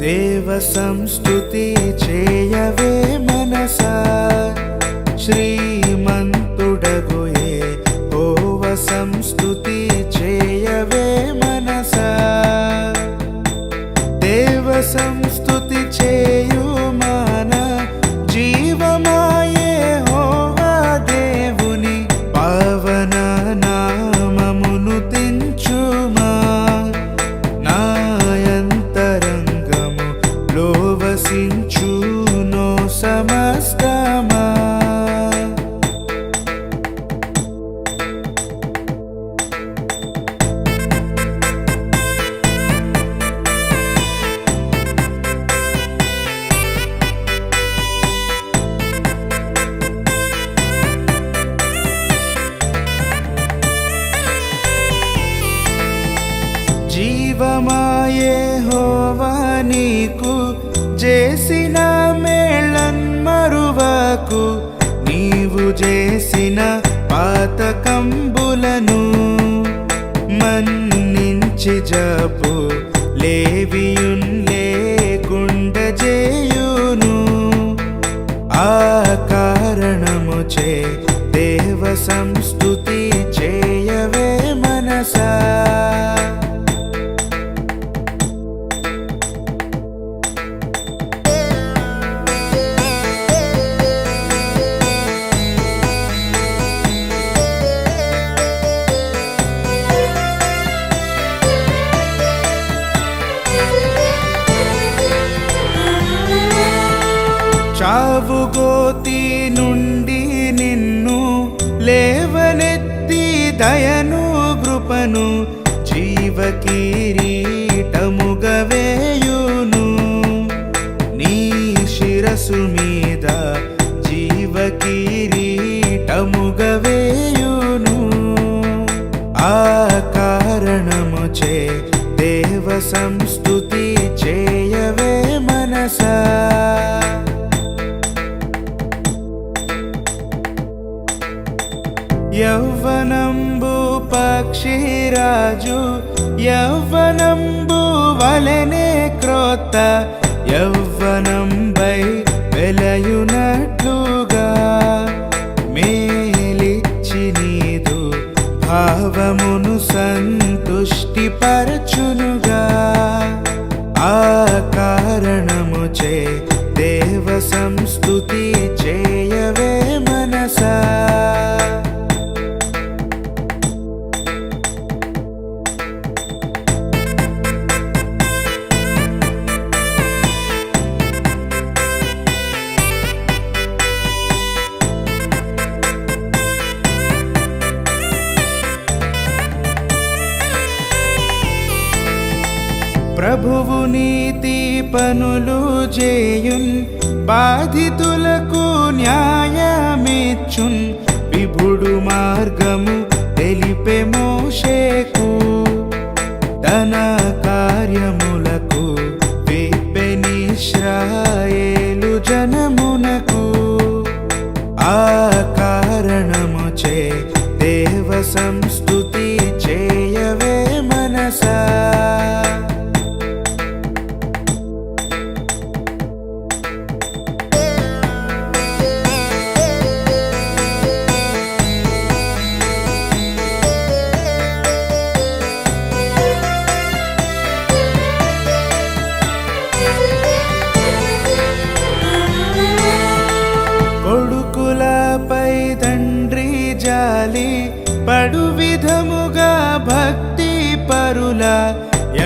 దేవ సంస్థుతి చేయవే మనసా. శ్రీ నీకు చేసిన మేళన్ మరువకు నీవు చేసిన పాతకంబులను మన్నించి జపు లేవియును చావుగోతి నుండి నిన్ను లేవనెత్తి దయను కృపను జీవ నీ శిరసు మీద జీవ కిరీటముగ వేయును. ఆ కారణముచే దేవ సంస్థ యౌవనంబు పక్షిరాజు యౌవనంబు వలనే క్రోత యౌవనంబై వెలయునట్లుగా. మేలిచ్చి నీదు భావమును సంతుష్టిపరచునుగా. ఆ కారణముచే దేవ సంస్థుతి చేయవే మనసా. ప్రభువు నీతి పనులు చేయున్ బాధితులకు న్యాయమిచ్చున్. విభుడు మార్గము తెలిపే మోషేకు తన కార్యములకు విప్పెనిశ్రాయేలు బడు విధముగా భక్తి పరుల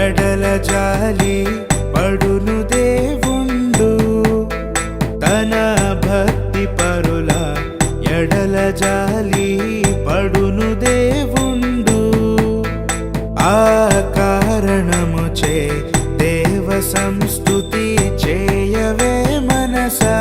ఎడల జాలి పడును దేవుండు. తన భక్తి పరుల ఎడల జాలి పడును దేవుండు. ఆ కారణము చే దేవ సంస్కృతి చేయవే మనసా.